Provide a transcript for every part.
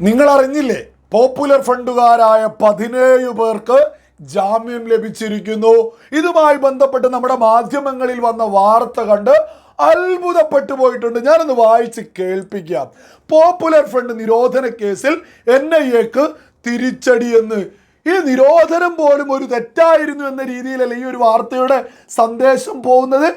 നിങ്ങൾ അറിഞ്ഞില്ലേ പോപ്പുലർ ഫണ്ടുകാരായ പതിനേഴ് പേർക്ക് ജാമ്യം ലഭിച്ചിരിക്കുന്നു. ഇതുമായി ബന്ധപ്പെട്ട് നമ്മുടെ മാധ്യമങ്ങളിൽ വന്ന വാർത്ത കണ്ട് അത്ഭുതപ്പെട്ടു പോയിട്ടുണ്ട്. ഞാനൊന്ന് വായിച്ച് കേൾപ്പിക്കാം. പോപ്പുലർ ഫണ്ട് നിരോധന കേസിൽ എൻ ഐ എക്ക് തിരിച്ചടിയെന്ന് ഈ നിരോധനം പോലും ഒരു തെറ്റായിരുന്നു എന്ന രീതിയിലല്ല ഈ ഒരു വാർത്തയുടെ സന്ദേശം പോകുന്നത്?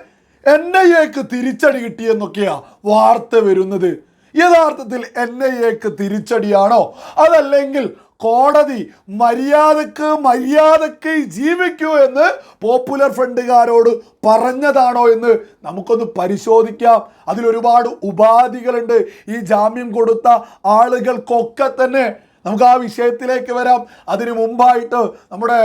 എൻ ഐ എക്ക് തിരിച്ചടി കിട്ടിയെന്നൊക്കെയാ വാർത്ത വരുന്നത്. യഥാർത്ഥത്തിൽ എൻ ഐ എക്ക് തിരിച്ചടിയാണോ? അതല്ലെങ്കിൽ കോടതി മര്യാദയ്ക്ക് മര്യാദയ്ക്ക് ജീവിക്കൂ എന്ന് പോപ്പുലർ ഫ്രണ്ടുകാരോട് പറഞ്ഞതാണോ എന്ന് നമുക്കൊന്ന് പരിശോധിക്കാം. അതിലൊരുപാട് ഉപാധികളുണ്ട്. ഈ ജാമ്യം കൊടുത്ത ആളുകൾക്കൊക്കെ തന്നെ നമുക്ക് ആ വിഷയത്തിലേക്ക് വരാം. അതിനു മുമ്പായിട്ട് നമ്മുടെ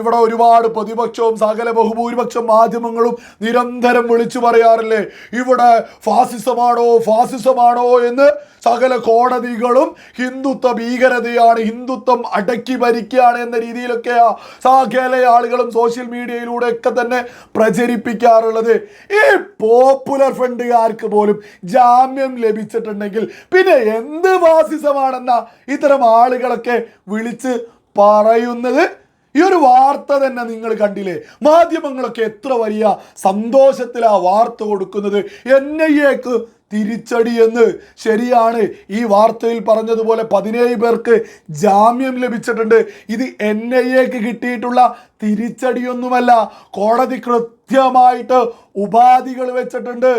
ഇവിടെ ഒരുപാട് പ്രതിപക്ഷവും സകല ബഹുഭൂരിപക്ഷം മാധ്യമങ്ങളും നിരന്തരം വിളിച്ചു പറയാറില്ലേ? ഇവിടെ ഫാസിസമാണോ ഫാസിസമാണോ എന്ന് സകല കോടതികളും ഹിന്ദുത്വ ഭീകരതയാണ് ഹിന്ദുത്വം അടക്കി ഭരിക്കുകയാണ് എന്ന രീതിയിലൊക്കെയാ സകല ആളുകളും സോഷ്യൽ മീഡിയയിലൂടെ ഒക്കെ തന്നെ പ്രചരിപ്പിക്കാറുള്ളത്. ഈ പോപ്പുലർ ഫ്രണ്ടുകാർക്ക് പോലും ജാമ്യം ലഭിച്ചിട്ടുണ്ടെങ്കിൽ പിന്നെ എന്ത് ഫാസിസമാണെന്ന ഇത്തരം ആളുകളൊക്കെ വിളിച്ച് പറയുന്നത് ഈ ഒരു വാർത്ത തന്നെ നിങ്ങൾ കണ്ടില്ലേ? മാധ്യമങ്ങളൊക്കെ എത്ര വലിയ സന്തോഷത്തിൽ ആ വാർത്ത കൊടുക്കുന്നത്. എൻ ഐ എക്ക് തിരിച്ചടി എന്ന് ശരിയാണ്. ഈ വാർത്തയിൽ പറഞ്ഞതുപോലെ പതിനേഴ് പേർക്ക് ജാമ്യം ലഭിച്ചിട്ടുണ്ട്. ഇത് എൻ ഐ എക്ക് കിട്ടിയിട്ടുള്ള തിരിച്ചടിയൊന്നുമല്ല. കോടതി കൃത്യമായിട്ട് ഉപാധികൾ വെച്ചിട്ടുണ്ട്.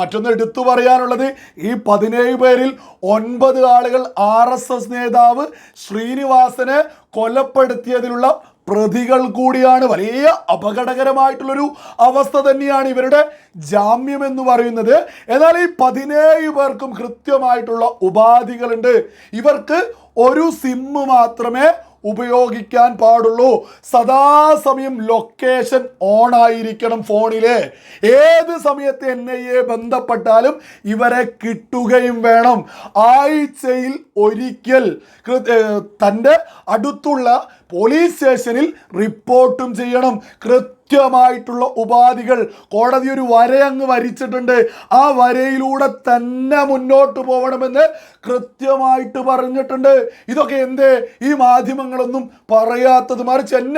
മറ്റൊന്ന് എടുത്തു പറയാനുള്ളത് ഈ പതിനേഴ് പേരിൽ ഒൻപത് ആളുകൾ ആർ എസ് എസ് നേതാവ് ശ്രീനിവാസനെ കൊലപ്പെടുത്തിയതിലുള്ള പ്രതികൾ കൂടിയാണ്. വലിയ അപകടകരമായിട്ടുള്ളൊരു അവസ്ഥ തന്നെയാണ് ഇവരുടെ ജാമ്യം എന്ന് പറയുന്നത്. എന്നാൽ ഈ പതിനേഴ് പേർക്കും കൃത്യമായിട്ടുള്ള ഉപാധികളുണ്ട്. ഇവർക്ക് ഒരു സിമ്മ് മാത്രമേ ഉപയോഗിക്കാൻ പാടുള്ളൂ. സദാസമയം ലൊക്കേഷൻ ഓൺ ആയിരിക്കണം ഫോണിൽ. ഏത് സമയത്ത് എൻ ഐ എ ബന്ധപ്പെട്ടാലും ഇവരെ കിട്ടുകയും വേണം. ആഴ്ചയിൽ ഒരിക്കൽ തന്റെ അടുത്തുള്ള പോലീസ് സ്റ്റേഷനിൽ റിപ്പോർട്ടും ചെയ്യണം. കൃത്യമായിട്ടുള്ള ഉപാധികൾ. കോടതി ഒരു വരയങ്ങ് വരിച്ചിട്ടുണ്ട്. ആ വരയിലൂടെ തന്നെ മുന്നോട്ട് പോകണമെന്ന് കൃത്യമായിട്ട് പറഞ്ഞിട്ടുണ്ട്. ഇതൊക്കെ എന്തേ? ഈ മാധ്യമങ്ങളൊന്നും പറയാത്തത് മറിച്ച് എൻ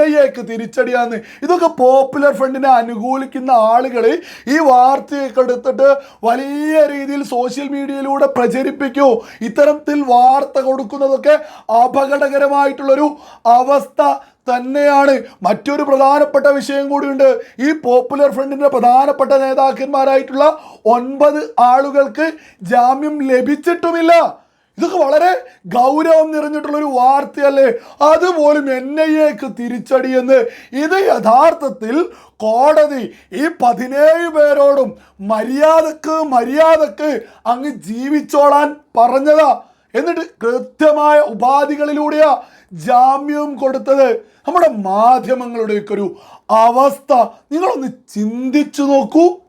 തിരിച്ചടിയാന്ന്. ഇതൊക്കെ പോപ്പുലർ ഫ്രണ്ടിനെ അനുകൂലിക്കുന്ന ആളുകൾ ഈ വാർത്തയൊക്കെ എടുത്തിട്ട് വലിയ രീതിയിൽ സോഷ്യൽ മീഡിയയിലൂടെ പ്രചരിപ്പിക്കൂ. ഇത്തരത്തിൽ വാർത്ത കൊടുക്കുന്നതൊക്കെ അപകടകരമായിട്ടുള്ളൊരു അവസ്ഥ. തന്നെയാണ്. മറ്റൊരു പ്രധാനപ്പെട്ട വിഷയം കൂടിയുണ്ട്. ഈ പോപ്പുലർ ഫ്രണ്ടിന്റെ പ്രധാനപ്പെട്ട നേതാക്കന്മാരായിട്ടുള്ള ഒൻപത് ആളുകൾക്ക് ജാമ്യം ലഭിച്ചിട്ടുമില്ല. ഇതൊക്കെ വളരെ ഗൗരവം നിറഞ്ഞിട്ടുള്ള ഒരു വാർത്തയല്ലേ? അതുപോലും എൻ ഐ എക്ക് തിരിച്ചടിയെന്ന്. ഇത് യഥാർത്ഥത്തിൽ കോടതി ഈ പതിനേഴ് പേരോടും മര്യാദയ്ക്ക് മര്യാദയ്ക്ക് അങ്ങ് ജീവിച്ചോളാൻ പറഞ്ഞതാ. എന്നിട്ട് കൃത്യമായ ഉപാധികളിലൂടെയാ ജാമ്യം കൊടുത്തത്. നമ്മുടെ മാധ്യമങ്ങളുടെയൊക്കെ ഒരു അവസ്ഥ നിങ്ങളൊന്ന് ചിന്തിച്ചു നോക്കൂ.